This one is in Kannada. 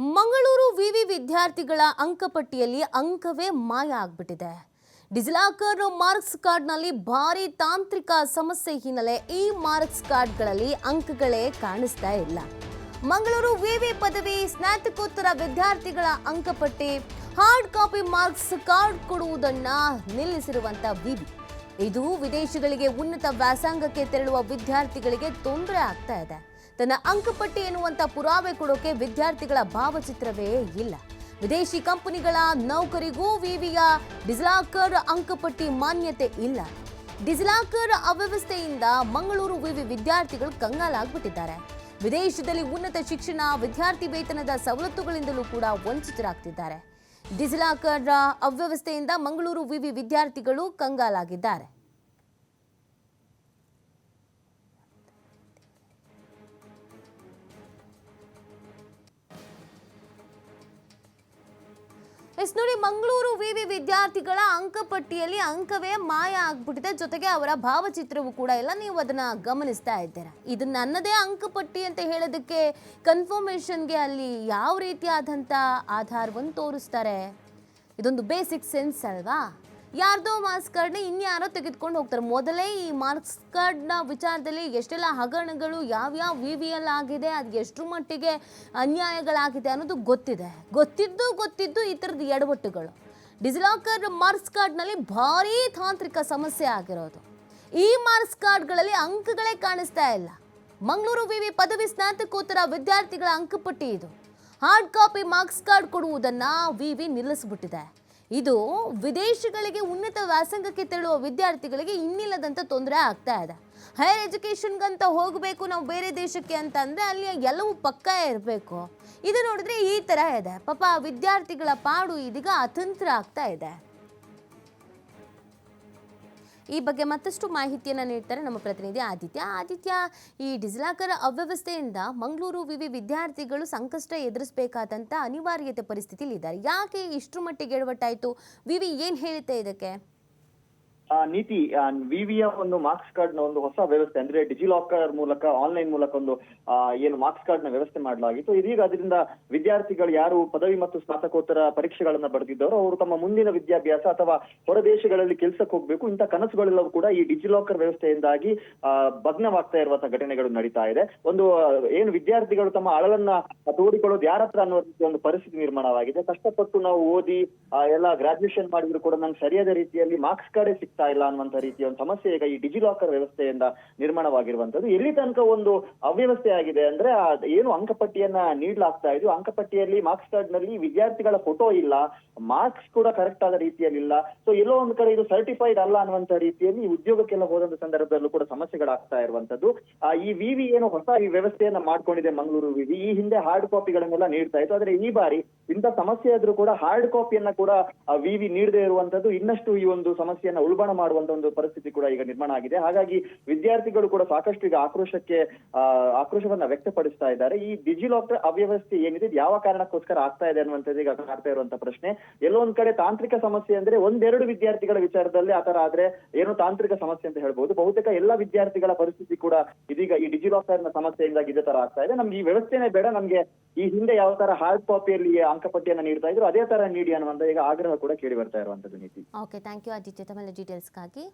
ಮಂಗಳೂರು ವಿವಿ ವಿದ್ಯಾರ್ಥಿಗಳ ಅಂಕಪಟ್ಟಿಯಲ್ಲಿ ಅಂಕವೇ ಮಾಯ ಆಗ್ಬಿಟ್ಟಿದೆ. ಡಿಜಿಲಾಕರ್ ಮಾರ್ಕ್ಸ್ ಕಾರ್ಡ್ನಲ್ಲಿ ಭಾರಿ ತಾಂತ್ರಿಕ ಸಮಸ್ಯೆ ಹಿನ್ನೆಲೆ ಈ ಮಾರ್ಕ್ಸ್ ಕಾರ್ಡ್ಗಳಲ್ಲಿ ಅಂಕಗಳೇ ಕಾಣಿಸ್ತಾ ಇಲ್ಲ. ಮಂಗಳೂರು ವಿವಿ ಪದವಿ ಸ್ನಾತಕೋತ್ತರ ವಿದ್ಯಾರ್ಥಿಗಳ ಅಂಕಪಟ್ಟಿ ಹಾರ್ಡ್ ಕಾಪಿ ಮಾರ್ಕ್ಸ್ ಕಾರ್ಡ್ ಕೊಡುವುದನ್ನ ನಿಲ್ಲಿಸಿರುವಂತ ವಿವಿ. ಇದು ವಿದೇಶಗಳಿಗೆ ಉನ್ನತ ವ್ಯಾಸಂಗಕ್ಕೆ ತೆರಳುವ ವಿದ್ಯಾರ್ಥಿಗಳಿಗೆ ತೊಂದರೆ ಆಗ್ತಾ ಇದೆ. ತನ್ನ ಅಂಕಪಟ್ಟಿ ಎನ್ನುವಂಥ ಪುರಾವೆ ಕೊಡೋಕೆ ವಿದ್ಯಾರ್ಥಿಗಳ ಭಾವಚಿತ್ರವೇ ಇಲ್ಲ. ವಿದೇಶಿ ಕಂಪನಿಗಳ ನೌಕರಿಗೂ ವಿವಿಯ ಡಿಜಿಲಾಕರ್ ಅಂಕಪಟ್ಟಿ ಮಾನ್ಯತೆ ಇಲ್ಲ. ಡಿಜಿಲಾಕರ್ ಅವ್ಯವಸ್ಥೆಯಿಂದ ಮಂಗಳೂರು ವಿವಿ ವಿದ್ಯಾರ್ಥಿಗಳು ಕಂಗಾಲಾಗ್ಬಿಟ್ಟಿದ್ದಾರೆ. ವಿದೇಶದಲ್ಲಿ ಉನ್ನತ ಶಿಕ್ಷಣ, ವಿದ್ಯಾರ್ಥಿ ವೇತನದ ಸವಲತ್ತುಗಳಿಂದಲೂ ಕೂಡ ವಂಚಿತರಾಗ್ತಿದ್ದಾರೆ. ಡಿಜಿಲಾಕರ್ ಅವ್ಯವಸ್ಥೆಯಿಂದ ಮಂಗಳೂರು ವಿವಿ ವಿದ್ಯಾರ್ಥಿಗಳು ಕಂಗಾಲಾಗಿದ್ದಾರೆ. ಎಸ್ ನೋಡಿ, ಮಂಗಳೂರು ವಿವಿ ವಿದ್ಯಾರ್ಥಿಗಳ ಅಂಕಪಟ್ಟಿಯಲ್ಲಿ ಅಂಕವೇ ಮಾಯ ಆಗ್ಬಿಟ್ಟಿದೆ. ಜೊತೆಗೆ ಅವರ ಭಾವಚಿತ್ರವೂ ಕೂಡ ಇಲ್ಲ. ನೀವು ಅದನ್ನ ಗಮನಿಸ್ತಾ ಇದ್ದೀರಾ? ಇದು ನನ್ನದೇ ಅಂಕಪಟ್ಟಿ ಅಂತ ಹೇಳೋದಕ್ಕೆ ಕನ್ಫರ್ಮೇಷನ್ಗೆ ಅಲ್ಲಿ ಯಾವ ರೀತಿಯಾದಂಥ ಆಧಾರವನ್ನು ತೋರಿಸ್ತಾರೆ? ಇದೊಂದು ಬೇಸಿಕ್ ಸೆನ್ಸ್ ಅಲ್ವಾ? ಯಾರ್ದೋ ಮಾರ್ಕ್ಸ್ ಕಾರ್ಡ್ನ ಇನ್ಯಾರೋ ತೆಗೆದುಕೊಂಡು ಹೋಗ್ತಾರೆ. ಮೊದಲೇ ಈ ಮಾರ್ಕ್ಸ್ ಕಾರ್ಡ್ನ ವಿಚಾರದಲ್ಲಿ ಎಷ್ಟೆಲ್ಲ ಹಗರಣಗಳು ಯಾವ್ಯಾವ ವಿ ವಿಯಲ್ಲಿ ಆಗಿದೆ, ಅದು ಎಷ್ಟರ ಮಟ್ಟಿಗೆ ಅನ್ಯಾಯಗಳಾಗಿದೆ ಅನ್ನೋದು ಗೊತ್ತಿದೆ. ಗೊತ್ತಿದ್ದು ಗೊತ್ತಿದ್ದು ಈ ಥರದ ಎಡವಟ್ಟುಗಳು. ಡಿಜಿಲಾಕರ್ ಮಾರ್ಕ್ಸ್ ಕಾರ್ಡ್ನಲ್ಲಿ ಭಾರೀ ತಾಂತ್ರಿಕ ಸಮಸ್ಯೆ ಆಗಿರೋದು. ಈ ಮಾರ್ಕ್ಸ್ ಕಾರ್ಡ್ಗಳಲ್ಲಿ ಅಂಕಗಳೇ ಕಾಣಿಸ್ತಾ ಇಲ್ಲ. ಮಂಗಳೂರು ವಿವಿ ಪದವಿ ಸ್ನಾತಕೋತ್ತರ ವಿದ್ಯಾರ್ಥಿಗಳ ಅಂಕಪಟ್ಟಿ ಇದು. ಹಾರ್ಡ್ ಕಾಪಿ ಮಾರ್ಕ್ಸ್ ಕಾರ್ಡ್ ಕೊಡುವುದನ್ನ ವಿವಿ ನಿಲ್ಲಿಸ್ಬಿಟ್ಟಿದೆ. ಇದು ವಿದೇಶಗಳಿಗೆ ಉನ್ನತ ವ್ಯಾಸಂಗಕ್ಕೆ ತೆರಳುವ ವಿದ್ಯಾರ್ಥಿಗಳಿಗೆ ಇನ್ನಿಲ್ಲದಂತ ತೊಂದರೆ ಆಗ್ತಾ ಇದೆ. ಹೈಯರ್ ಎಜುಕೇಷನ್ಗಂತ ಹೋಗಬೇಕು, ನಾವು ಬೇರೆ ದೇಶಕ್ಕೆ ಅಂತ ಅಂದರೆ ಅಲ್ಲಿ ಎಲ್ಲವೂ ಪಕ್ಕ ಇರಬೇಕು. ಇದು ನೋಡಿದ್ರೆ ಈ ಥರ ಇದೆ. ಪಾಪ ವಿದ್ಯಾರ್ಥಿಗಳ ಪಾಡು ಇದೀಗ ಅತಂತ್ರ ಆಗ್ತಾ ಇದೆ. ಈ ಬಗ್ಗೆ ಮತ್ತಷ್ಟು ಮಾಹಿತಿಯನ್ನು ನೀಡ್ತಾರೆ ನಮ್ಮ ಪ್ರತಿನಿಧಿ ಆದಿತ್ಯ. ಆದಿತ್ಯ, ಈ ಡಿಜಿಲಾಕರ್ ಅವ್ಯವಸ್ಥೆಯಿಂದ ಮಂಗಳೂರು ವಿವಿ ವಿದ್ಯಾರ್ಥಿಗಳು ಸಂಕಷ್ಟ ಎದುರಿಸಬೇಕಾದಂಥ ಅನಿವಾರ್ಯತೆ ಪರಿಸ್ಥಿತಿಯಲ್ಲಿ ಇದ್ದಾರೆ ಯಾಕೆ ಇಷ್ಟು ಮಟ್ಟಿಗೆ ಎಡವಟ್ಟಾಯಿತು? ವಿವಿ ಏನು ಹೇಳುತ್ತೆ ಇದಕ್ಕೆ? ನೀತಿ ವಿವಿಯ ಒಂದು ಮಾರ್ಕ್ಸ್ ಕಾರ್ಡ್ನ ಒಂದು ಹೊಸ ವ್ಯವಸ್ಥೆ, ಅಂದ್ರೆ ಡಿಜಿ ಲಾಕರ್ ಮೂಲಕ, ಆನ್ಲೈನ್ ಮೂಲಕ ಒಂದು ಏನು ಮಾರ್ಕ್ಸ್ ಕಾರ್ಡ್ನ ವ್ಯವಸ್ಥೆ ಮಾಡಲಾಗಿತ್ತು. ಇದೀಗ ಅದರಿಂದ ವಿದ್ಯಾರ್ಥಿಗಳು ಯಾರು ಪದವಿ ಮತ್ತು ಸ್ನಾತಕೋತ್ತರ ಪರೀಕ್ಷೆಗಳನ್ನ ಬರೆದಿದ್ದವರು, ಅವರು ತಮ್ಮ ಮುಂದಿನ ವಿದ್ಯಾಭ್ಯಾಸ ಅಥವಾ ಹೊರ ದೇಶಗಳಲ್ಲಿ ಕೆಲ್ಸಕ್ಕೆ ಹೋಗ್ಬೇಕು, ಇಂಥ ಕನಸುಗಳೆಲ್ಲವೂ ಕೂಡ ಈ ಡಿಜಿ ಲಾಕರ್ ವ್ಯವಸ್ಥೆಯಿಂದಾಗಿ ಭಗ್ನವಾಗ್ತಾ ಇರುವಂತಹ ಘಟನೆಗಳು ನಡೀತಾ ಇದೆ. ಒಂದು ಏನು ವಿದ್ಯಾರ್ಥಿಗಳು ತಮ್ಮ ಅಳಲನ್ನ ತೋಡಿಕೊಳ್ಳೋದು ಯಾರ ಹತ್ರ ಅನ್ನೋ ಒಂದು ಪರಿಸ್ಥಿತಿ ನಿರ್ಮಾಣವಾಗಿದೆ. ಕಷ್ಟಪಟ್ಟು ನಾವು ಓದಿ ಎಲ್ಲ ಗ್ರಾಜುಯೇಷನ್ ಮಾಡಿದ್ರು ಕೂಡ ನಂಗೆ ಸರಿಯಾದ ರೀತಿಯಲ್ಲಿ ಮಾರ್ಕ್ಸ್ ಕಾರ್ಡೇ ಸಿಗ್ತಾ ಇಲ್ಲ ಅನ್ನುವಂತ ರೀತಿಯ ಒಂದು ಸಮಸ್ಯೆ ಈಗ ಈ ಡಿಜಿ ಲಾಕರ್ ವ್ಯವಸ್ಥೆಯಿಂದ ನಿರ್ಮಾಣವಾಗಿರುವಂತದ್ದು ಎಲ್ಲಿ ತನಕ ಒಂದು ಅವ್ಯವಸ್ಥೆ ಆಗಿದೆ ಅಂದ್ರೆ ಏನು ಅಂಕಪಟ್ಟಿಯನ್ನ ನೀಡಲಾಗ್ತಾ ಇದೆಯೋ ಅಂಕಪಟ್ಟಿಯಲ್ಲಿ ಮಾರ್ಕ್ಸ್ ಕಾರ್ಡ್ನಲ್ಲಿ ವಿದ್ಯಾರ್ಥಿಗಳ ಫೋಟೋ ಇಲ್ಲ ಮಾರ್ಕ್ಸ್ ಕೂಡ ಕರೆಕ್ಟ್ ಆದ ರೀತಿಯಲ್ಲಿ ಇಲ್ಲ. ಸೊ ಎಲ್ಲೋ ಒಂದ್ ಕಡೆ ಇದು ಸರ್ಟಿಫೈಡ್ ಅಲ್ಲ ಅನ್ನುವಂತ ರೀತಿಯಲ್ಲಿ ಉದ್ಯೋಗಕ್ಕೆಲ್ಲ ಹೋದಂತ ಸಂದರ್ಭದಲ್ಲೂ ಕೂಡ ಸಮಸ್ಯೆಗಳಾಗ್ತಾ ಇರುವಂತದ್ದು ಆ, ಈ ವಿವಿ ಏನು ಹೊಸ ಈ ವ್ಯವಸ್ಥೆಯನ್ನ ಮಾಡ್ಕೊಂಡಿದೆ ಮಂಗಳೂರು ವಿವಿ. ಈ ಹಿಂದೆ ಹಾರ್ಡ್ ಕಾಪಿಗಳನ್ನೆಲ್ಲ ನೀಡ್ತಾ ಇತ್ತು. ಆದ್ರೆ ಈ ಬಾರಿ ಇಂಥ ಸಮಸ್ಯೆ ಆದ್ರೂ ಕೂಡ ಹಾರ್ಡ್ ಕಾಪಿಯನ್ನ ಕೂಡ ವಿವಿ ನೀಡದೇ ಇರುವಂತದ್ದು ಇನ್ನಷ್ಟು ಈ ಒಂದು ಸಮಸ್ಯೆಯನ್ನ ಉಲ್ಬಣ ಮಾಡುವಂತ ಒಂದು ಪರಿಸ್ಥಿತಿ ಕೂಡ ಈಗ ನಿರ್ಮಾಣ ಆಗಿದೆ. ಹಾಗಾಗಿ ವಿದ್ಯಾರ್ಥಿಗಳು ಕೂಡ ಸಾಕಷ್ಟು ಈಗ ಆಕ್ರೋಶಕ್ಕೆ ಆ, ಆಕ್ರೋಶವನ್ನ ವ್ಯಕ್ತಪಡಿಸ್ತಾ ಇದ್ದಾರೆ. ಈ ಡಿಜಿಲಾಕರ್ ಅವ್ಯವಸ್ಥೆ ಏನಿದೆ ಯಾವ ಕಾರಣಕ್ಕೋಸ್ಕರ ಆಗ್ತಾ ಇದೆ ಅನ್ನುವಂಥದ್ದು ಈಗ ಕಾಡ್ತಾ ಇರುವಂತ ಪ್ರಶ್ನೆ. ಎಲ್ಲೋ ಒಂದ್ ಕಡೆ ತಾಂತ್ರಿಕ ಸಮಸ್ಯೆ ಅಂದ್ರೆ ಒಂದೆರಡು ವಿದ್ಯಾರ್ಥಿಗಳ ವಿಚಾರದಲ್ಲಿ ಆತರ ಆದ್ರೆ ಏನು ತಾಂತ್ರಿಕ ಸಮಸ್ಯೆ ಅಂತ ಹೇಳ್ಬಹುದು ಬಹುತೇಕ ಎಲ್ಲ ವಿದ್ಯಾರ್ಥಿಗಳ ಪರಿಸ್ಥಿತಿ ಕೂಡ ಇದೀಗ ಈ ಡಿಜಿಲಾಕರ್ನ ಸಮಸ್ಯೆಯಿಂದಾಗಿ ಇದೇ ತರ ಆಗ್ತಾ ಇದೆ. ನಮ್ಗೆ ಈ ವ್ಯವಸ್ಥೆನೇ ಬೇಡ. ನಮ್ಗೆ ಈ ಹಿಂದೆ ಯಾವ ತರ ಹಾರ್ಡ್ ಕಾಪಿಯಲ್ಲಿ ಅಂಕಪಟ್ಟಿಯನ್ನ ನೀಡ್ತಾ ಇದ್ರು ಅದೇ ತರ ನೀಡಿ ಅನ್ನುವಂತ ಈಗ ಆಗ್ರಹ ಕೂಡ ಕೇಳಿ ಬರ್ತಾ ಇರುವಂತದ್ದು ನೀತಿ. Okay thank you తెలుసుకాకి